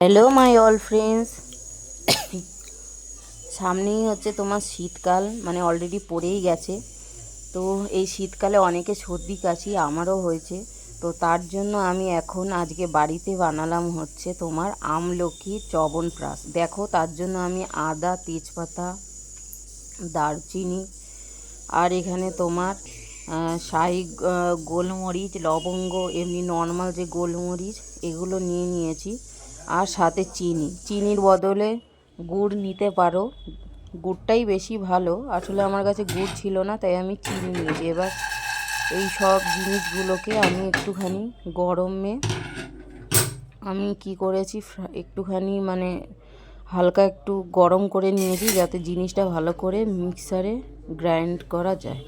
Hello my all friends সামনেই হচ্ছে তোমার শীতকাল মানে অলরেডি পড়েই গেছে। তো এই শীতকালে অনেকে সর্দি, কাশি আমারও হয়েছে। তো তার জন্য আমি এখন আজকে বাড়িতে বানালাম হচ্ছে তোমার আমলকি চবনপ্রাশ দেখো, তার জন্য আমি আদা, তেজপাতা, দারচিনি আর এখানে তোমার শাহি গোলমরিচ, লবঙ্গ, এমনি নর্মাল যে গোলমরিচ, এগুলো নিয়ে নিয়েছি। আর সাথে চিনি। চিনির বদলে গুড় নিতে পারো। গুড়টাই বেশি ভালো। আসলে আমার কাছে গুড় ছিল না, তাই আমি চিনি নিয়েছি। এবার এই সব জিনিসগুলোকে আমি একটুখানি গরমে আমি কি করেছি একটুখানি মানে হালকা একটু গরম করে নিয়েছি, যাতে জিনিসটা ভালো করে মিক্সারে গ্রাইন্ড করা যায়।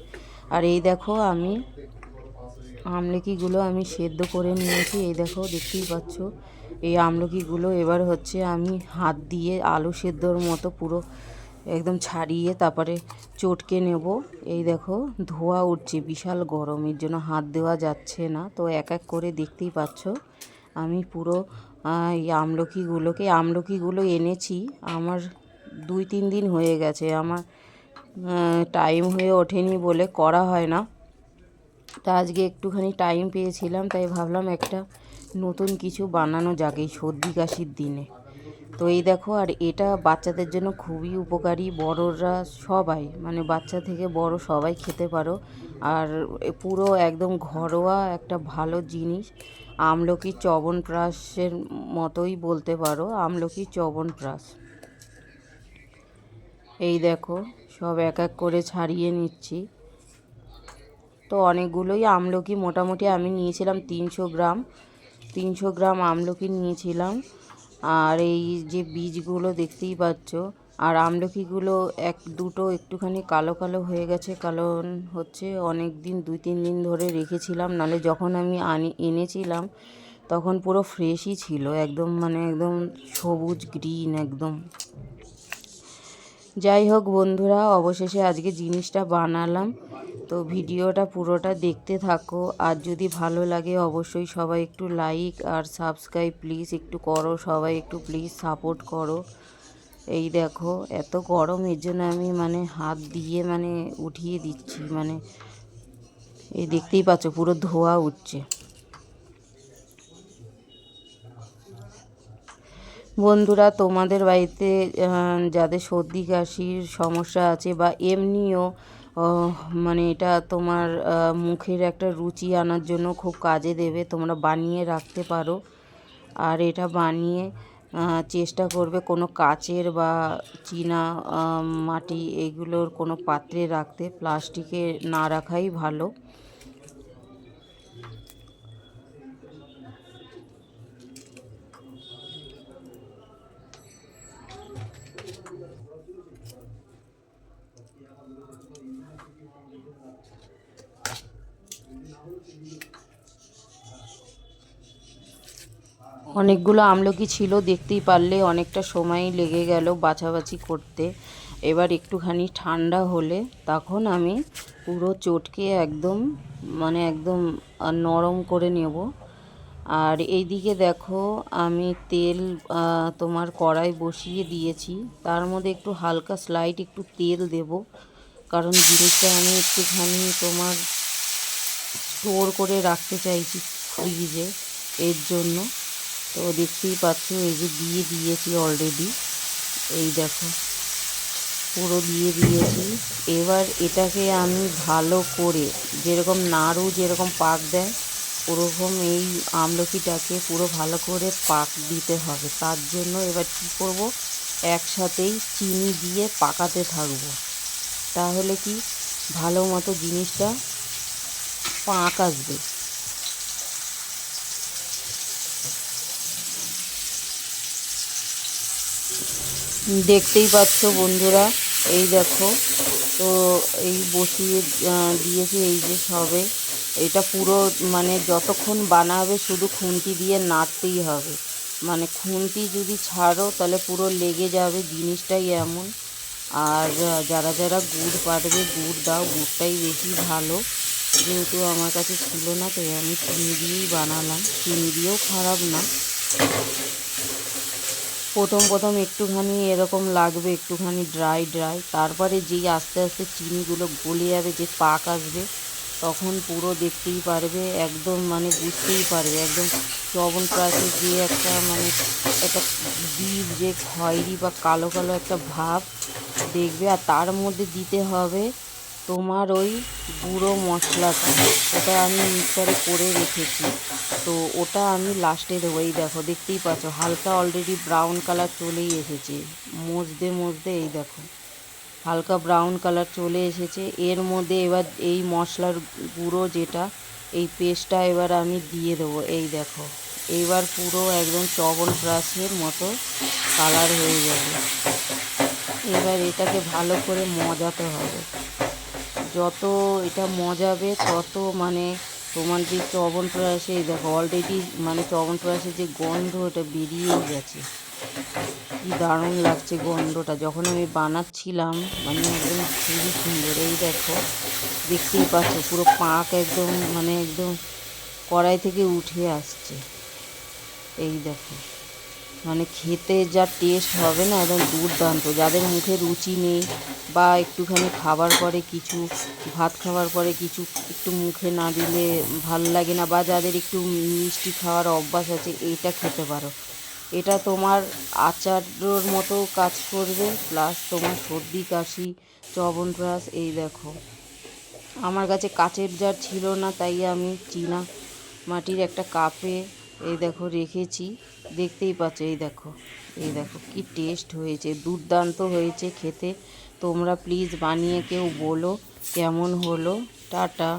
আর এই দেখো আমি আমলেকিগুলো আমি সেদ্ধ করে নিয়েছি। এই দেখো, দেখতেই পাচ্ছ। এই আমলকিগুলো এবার হচ্ছে আমি হাত দিয়ে আলু সেদ্ধর মতো পুরো একদম ছাড়িয়ে তারপরে চটকে নেব। এই দেখো, ধোয়া উঠছে, বিশাল গরমের জন্য হাত দেওয়া যাচ্ছে না। তো এক এক করে দেখতেই পাচ্ছ, আমি পুরো এই আমলকিগুলোকে, আমলকিগুলো এনেছি, আমার দুই তিন দিন হয়ে গেছে, আমার টাইম হয়ে ওঠেনি বলে করা হয় না। তা আজকে একটুখানি টাইম পেয়েছিলাম, তাই ভাবলাম একটা নতুন কিছু বানানো যাক এই সর্দি কাশির দিনে। তো এই দেখো, আর এটা বাচ্চাদের জন্য খুবই উপকারী, বড়রা সবাই মানে বাচ্চা থেকে বড় সবাই খেতে পারো। আর পুরো একদম ঘরোয়া একটা ভালো জিনিস, আমলকি চবনপ্রাশের মতোই বলতে পারো, আমলকি চবনপ্রাশ এই দেখো, সব এক এক করে ছাড়িয়ে নিচ্ছি। তো অনেকগুলোই আমলকি, মোটামুটি আমি নিয়েছিলাম তিনশো গ্রাম। তিনশো গ্রাম আমলকি নিয়েছিলাম। আর এই যে বীজগুলো দেখতেই পাচ্ছ, আর আমলকিগুলো এক দুটো একটুখানি কালো কালো হয়ে গেছে। কারণ হচ্ছে অনেক দিন, দুই তিন দিন ধরে রেখেছিলাম নালে যখন আমি আনি, এনেছিলাম তখন পুরো ফ্রেশই ছিল, একদম মানে একদম সবুজ গ্রিন একদম। যাই হোক বন্ধুরা, অবশেষে আজকে জিনিসটা বানালাম। তো ভিডিওটা পুরোটা দেখতে থাকো। আর যদি ভালো লাগে, অবশ্যই সবাই একটু লাইক আর সাবস্ক্রাইব প্লিজ একটু করো। সবাই একটু প্লিজ সাপোর্ট করো। এই দেখো, এত গরম, এর জন্য আমি মানে হাত দিয়ে মানে উঠিয়ে দিচ্ছি। মানে এই দেখতেই পাচ্ছ, পুরো ধোয়া উঠছে। বন্ধুরা, তোমাদের বাড়িতে যাদের সর্দি, কাশির সমস্যা আছে বা এমনিও মানে এটা তোমার মুখের একটা রুচি আনার জন্য খুব কাজে দেবে, তোমরা বানিয়ে রাখতে পারো। আর এটা বানিয়ে চেষ্টা করবে কোনো কাচের বা চীনা মাটি এগুলোর কোনো পাত্রে রাখতে। প্লাস্টিকে না রাখাই ভালো। অনেকগুলো আমলকি ছিল, দেখতেই পারলে অনেকটা সময় লেগে গেল বাছাবাছি করতে। এবার একটুখানি ঠান্ডা হলে তখন আমি পুরো চটকে একদম মানে একদম নরম করে নেব। আর এইদিকে দেখো, আমি তেল তোমার কড়াই বসিয়ে দিয়েছি। তার মধ্যে একটু হালকা স্লাইড একটু তেল দেব। কারণ জিনিসটা আমি একটুখানি তোমার স্টোর করে রাখতে চাইছি ফ্রিজে এর জন্য তো দেখতেই পাচ্ছ, এই যে দিয়ে দিয়েছি অলরেডি এই দেখো, পুরো দিয়ে দিয়েছি। এবার এটাকে আমি ভালো করে যেরকম নাড়ু, যেরকম পাক দেয়, ওরকম এই আমলকিটাকে পুরো ভালো করে পাক দিতে হবে। তার জন্য এবার কী করব, একসাথেই চিনি দিয়ে পাকাতে থাকব। তাহলে কি, ভালো মতো জিনিসটা পাক আসবে। দেখতেই পাচ্ছ বন্ধুরা, এই দেখো, তো এই বসিয়ে দিয়েছি এই যে সবে। এটা পুরো মানে যতক্ষণ বানাবে শুধু খুন্তি দিয়ে নাড়তেই হবে। মানে খুন্তি যদি ছাড়ো তাহলে পুরো লেগে যাবে, জিনিসটাই এমন। আর যারা যারা গুড় পারবে, গুড় দাও, গুড়টাই বেশি ভালো। যেহেতু আমার কাছে ছিল না, তাই আমি চিনি দিয়েই বানালাম। চিনি দিয়েও খারাপ না। প্রথম প্রথম একটুখানি এরকম লাগবে, একটুখানি ড্রাই ড্রাই তারপরে যেই আস্তে আস্তে চিনিগুলো গলে যাবে, যে পাক আসবে, তখন পুরো দেখতেই পারবে, একদম মানে বুঝতেই পারবে, একদম চবনপ্রাশের যে একটা মানে একটা ডিপ যে খয়েরি বা কালো কালো একটা ভাব দেখবে। আর তার মধ্যে দিতে হবে তোমার ওই গুঁড়ো মশলাটা, ওটা আমি মিক্সারে করে রেখেছি। তো ওটা আমি লাস্টে দেবো। এই দেখো, দেখতেই পাচ্ছ, হালকা অলরেডি ব্রাউন কালার চলেই এসেছে। মজদে মজদে, এই দেখো, হালকা ব্রাউন কালার চলে এসেছে। এর মধ্যে এবার এই মশলার গুঁড়ো যেটা, এই পেস্টটা এবার আমি দিয়ে দেবো। এই দেখো, এইবার পুরো একদম চবল ব্রাশের মতো কালার হয়ে যাবে এবার এটাকে ভালো করে মজাতে হবে। যত এটা মজাবে তত মানে তোমার যে চবন প্রাসে, দেখো অলরেডি মানে চবন প্রাসের যে গন্ধ ওটা বেরিয়েও গেছে। কি দারুণ লাগছে গন্ধটা। যখন আমি বানাচ্ছিলাম মানে একদম খুবই সুন্দর, এই দেখো, দেখতেই পাচ্ছ, পুরো পাক একদম মানে একদম কড়াই থেকে উঠে আসছে। এই দেখো। মানে খেতে যা টেস্ট হবে না একদম দুর্দান্ত। যাদের মুখে রুচি নেই বা একটুখানি খাবার পরে কিছু, ভাত খাওয়ার পরে কিছু একটু মুখে না দিলে ভালো লাগে না বা যাদের একটু মিষ্টি খাওয়ার অভ্যাস আছে, এইটা খেতে পারো। এটা তোমার আচারের মতো কাজ করবে প্লাস তোমার সর্দি, কাশি চবনপ্রাশ এই দেখো। আমার কাছে কাচের জার ছিল না, তাই আমি চীনা মাটির একটা কাপে এই দেখো রেখেছি, দেখতেই পাচ্ছ, এই দেখো এই দেখো কি টেস্ট হয়েছে, দুর্দান্ত হয়েছে খেতে। তোমরা প্লিজ বানিয়ে কেউ বলো কেমন হলো। টাটা।